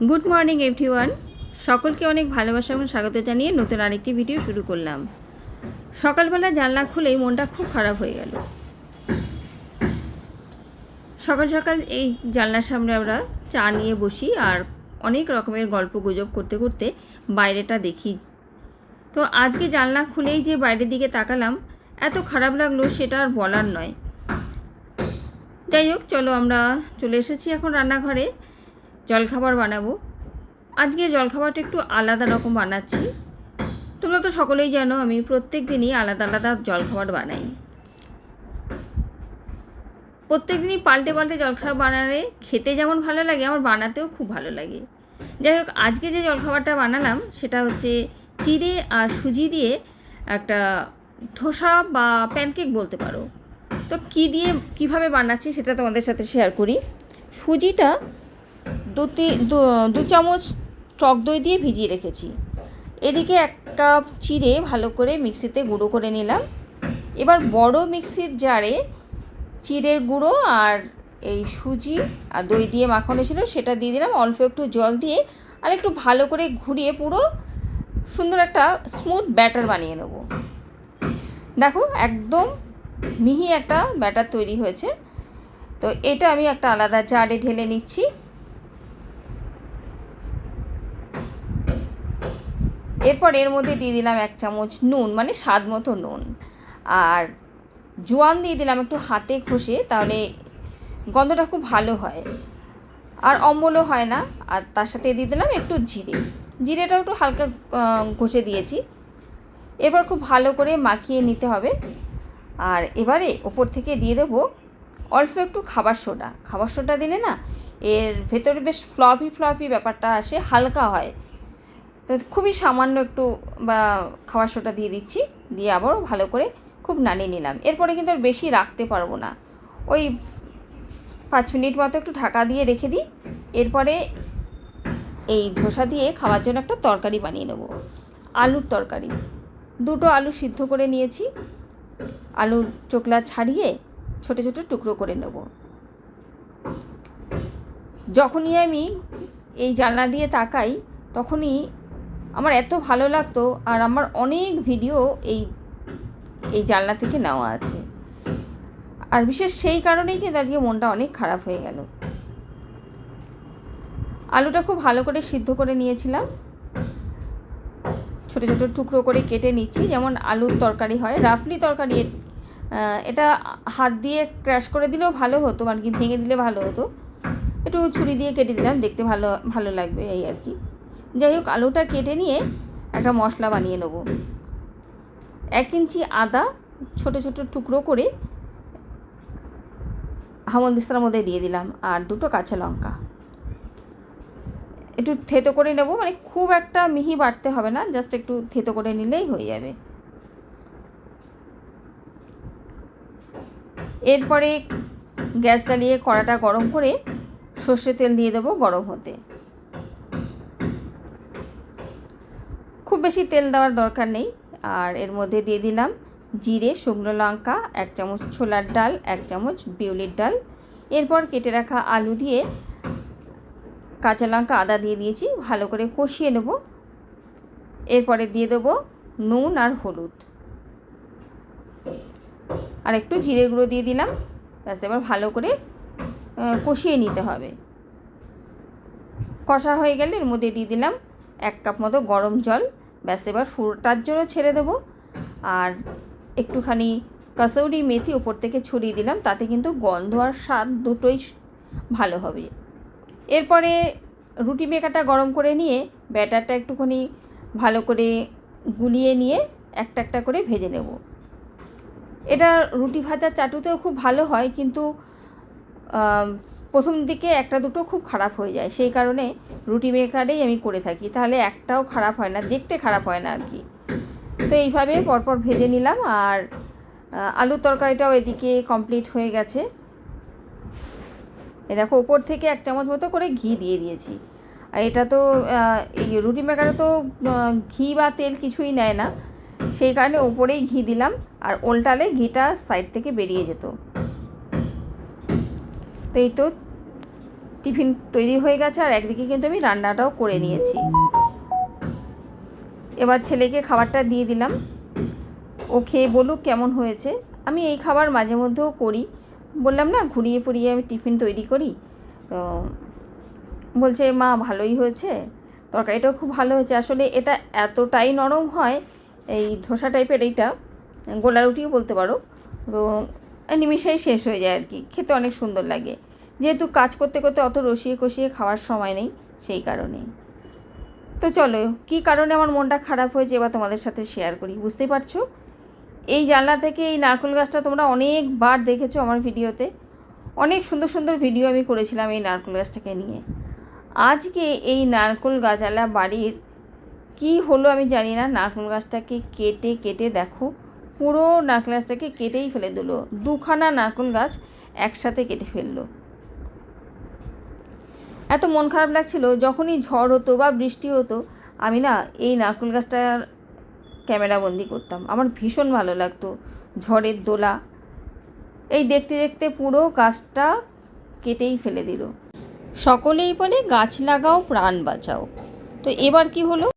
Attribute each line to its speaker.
Speaker 1: Good morning, everyone. সকলকে অনেক ভালোবাসা এবং স্বাগত জানিয়ে নতুন আরেকটি ভিডিও শুরু করলাম। সকালবেলা জানলা খুলেই মনটা খুব খারাপ হয়ে গেল। সকাল সকাল এই জানলার সামনে আমরা চা নিয়ে বসি আর অনেক রকমের গল্প গুজব করতে করতে বাইরেটা দেখি। তো আজকে জানলা খুলেই যে বাইরের দিকে তাকালাম, এত খারাপ লাগল সেটা আর বলার নয়। যাই হোক, চলো আমরা চলে এসেছি এখন রান্নাঘরে। জলখাবার বানাবো। আজকে জলখাবারটা একটু আলাদা রকম বানাচ্ছি। তোমরা তো সকলেই জানো, আমি প্রত্যেক দিনই আলাদা আলাদা জলখাবার বানাই। প্রত্যেক দিনই পাল্টে পাল্টে জলখাবার বানালে খেতে যেমন ভালো লাগে, আমার বানাতেও খুব ভালো লাগে। যাই হোক, আজকে যে জলখাবারটা বানালাম, সেটা হচ্ছে চিড়ে আর সুজি দিয়ে একটা ধোসা বা প্যানকেক বলতে পারো। তো কী দিয়ে কীভাবে বানাচ্ছি সেটা তোমাদের সাথে শেয়ার করি। সুজিটা দু তি- দু- দু চামচ টক দই দিয়ে ভিজিয়ে রেখেছি। এদিকে এক কাপ চিড়ে ভালো করে মিক্সিতে গুঁড়ো করে নিলাম। এবার বড় মিক্সির জারে চিড়ের গুঁড়ো আর এই সুজি আর দই দিয়ে মাখানো ছিল, সেটা দিয়ে দিলাম। অল্প একটু জল দিয়ে আর একটু ভালো করে ঘুরিয়ে পুরো সুন্দর একটা স্মুথ ব্যাটার বানিয়ে নেব। দেখো, একদম মিহি একটা ব্যাটার তৈরি হয়েছে। তো এটা আমি একটা আলাদা জারে ঢেলে নিচ্ছি। এরপর এর মধ্যে দিয়ে দিলাম এক চামচ নুন মানে স্বাদ মতো নুন। আর জোয়ান দিয়ে দিলাম একটু হাতে ঘষে, তাহলে গন্ধটা খুব ভালো হয়। আর অম্বলও হয় না। আর তার সাথে দিয়ে দিলাম একটু জিরে। জিরেটাও একটু হালকা ঘষে দিয়েছি। এবার খুব ভালো করে মাখিয়ে নিতে হবে। আর এবারে ওপর থেকে দিয়ে দেবো অল্প একটু খাবার সোডা। খাবার সোডা দিলে না, এর ভেতরে বেশ ফ্লপি ফ্লপি ব্যাপারটা আসে, হালকা হয়। তো খুবই সামান্য একটু, বা খাবার সোটা দিয়ে দিচ্ছি, দিয়ে আবারও ভালো করে খুব নাড়িয়ে নিলাম। এরপরে কিন্তু আর বেশি রাখতে পারব না। ওই পাঁচ মিনিট মতো একটু ঢাকা দিয়ে রেখে দিই। এরপরে এই ধোসা দিয়ে খাওয়ার জন্য একটা তরকারি বানিয়ে নেব। আলুর তরকারি। দুটো আলু সিদ্ধ করে নিয়েছি। আলুর চোকলা ছাড়িয়ে ছোটো ছোটো টুকরো করে নেব। যখনই আমি এই জানলা দিয়ে তাকাই, তখনই আমার এত ভালো লাগতো আর আমার অনেক ভিডিও এই এই জানলা থেকে নেওয়া আছে। আর বিশেষ সেই কারণেই কিন্তু আজকে মনটা অনেক খারাপ হয়ে গেল। আলুটা খুব ভালো করে সিদ্ধ করে নিয়েছিলাম। ছোটো ছোটো টুকরো করে কেটে নিচ্ছি। যেমন আলুর তরকারি হয়, রাফলি তরকারি, এটা হাত দিয়ে ক্র্যাশ করে দিলেও ভালো হতো আর কি ভেঙে দিলে ভালো হতো। একটু ছুরি দিয়ে কেটে দিলাম, দেখতে ভালো ভালো লাগবে এই আর কি। যাই হোক আলুটা কেটে নিয়ে একটা মশলা বানিয়ে নেব। এক ইঞ্চি আদা, ছোটো ছোটো টুকরো করে হামলদিস্তার মধ্যে দিয়ে দিলাম, আর দুটো কাঁচা লঙ্কা। একটু থেতো করে নেব মানে খুব একটা মিহি বাটতে হবে না, জাস্ট একটু থেতো করে নিলেই হয়ে যাবে। এরপরে গ্যাস জ্বালিয়ে কড়াটা গরম করে সর্ষে তেল দিয়ে দেবো গরম হতে। খুব বেশি তেল দেওয়ার দরকার নেই। আর এর মধ্যে দিয়ে দিলাম জিরে, শুকনো লঙ্কা, এক চামচ ছোলার ডাল, এক চামচ বিউলির ডাল। এরপর কেটে রাখা আলু দিয়ে কাঁচা লঙ্কা আদা দিয়ে দিয়েছি, ভালো করে কষিয়ে নেব। এরপরে দিয়ে দেবো নুন আর হলুদ। আর একটু জিরে গুঁড়ো দিয়ে দিলাম। ব্যাস, এবার ভালো করে কষিয়ে নিতে হবে। কষা হয়ে গেলে এর মধ্যে দিয়ে দিলাম এক কাপ মতো গরম জল। ব্যাস, এবার ফুরোটার জন্য ছেড়ে দেবো। আর একটুখানি কাসৌরি মেথি ওপর থেকে ছড়িয়ে দিলাম, তাতে কিন্তু গন্ধ আর স্বাদ দুটোই ভালো হবে। এরপরে রুটি মেকারটা গরম করে নিয়ে ব্যাটারটা একটুখানি ভালো করে গুলিয়ে নিয়ে একটা একটা করে ভেজে নেব। এটা রুটি ভাজা চাটুতেও খুব ভালো হয়, কিন্তু প্রথম দিকে একটা দুটো খুব খারাপ হয়ে যায়। সেই কারণে রুটি মেকারেই আমি করে থাকি। তাহলে একটাও খারাপ হয় না, দেখতে খারাপ হয় না আর কি। তো এইভাবে পরপর ভেজে নিলাম আর আলুর তরকারিটাও এদিকে কমপ্লিট হয়ে গেছে। এ দেখো, ওপর থেকে এক চামচ মতো করে ঘি দিয়ে দিয়েছি। আর এটা তো এই রুটি মেকারে তো ঘি বা তেল কিছুই নেয় না। সেই কারণে ওপরেই ঘি দিলাম আর উল্টালে ঘিটা সাইড থেকে বেরিয়ে যেত। তো এই তো টিফিন তৈরি হয়ে গেছে আর একদিকে কিন্তু আমি রান্নাটাও করে নিয়েছি। এবার ছেলেকে খাবারটা দিয়ে দিলাম। ও খেয়ে বলুক কেমন হয়েছে। আমি এই খাবার মাঝে মধ্যেও করি। বললাম, না, ঘুরিয়ে পুড়িয়ে আমি টিফিন তৈরি করি। তো বলছে, মা, ভালোই হয়েছে। তরকারিটাও খুব ভালো হয়েছে। আসলে এটা এতটাই নরম হয়, এই ধোসা টাইপের এইটা, গোলা রুটিও বলতে পারো, তো নিমিষেই শেষ হয়ে যায় আর কি। খেতে অনেক সুন্দর লাগে। যেহেতু কাজ করতে করতে অত রসিয়ে কষিয়ে খাওয়ার সময় নেই, সেই কারণে তো চলো, কী কারণে আমার মনটা খারাপ হয়েছে এবার তোমাদের সাথে শেয়ার করি, বুঝতেই পারছ? এই জানলা থেকে এই নারকেল গাছটা তোমরা অনেকবার দেখেছ আমার ভিডিওতে। অনেক সুন্দর সুন্দর ভিডিও আমি করেছিলাম এই নারকেল গাছটাকে নিয়ে। আজকে এই নারকেল গাছালা বাড়ির কি হলো আমি জানি না, নারকেল গাছটাকে কেটে কেটে দেখো, পুরো নারকেল গাছটাকে কেটেই ফেলে দিলো। দুখানা নারকেল গাছ একসাথে কেটে ফেলল। এত মন খারাপ লাগছিল, যখনই ঝড় হতো বা বৃষ্টি হতো, আমি না এই নারকেল গাছটার ক্যামেরা বন্দি করতাম। আমার ভীষণ ভালো লাগতো ঝড়ের দোলা। এই দেখতে দেখতে পুরো গাছটা কেটেই ফেলে দিল। সকলেই বলে, গাছ লাগাও, প্রাণ বাঁচাও। তো এবার কি হলো?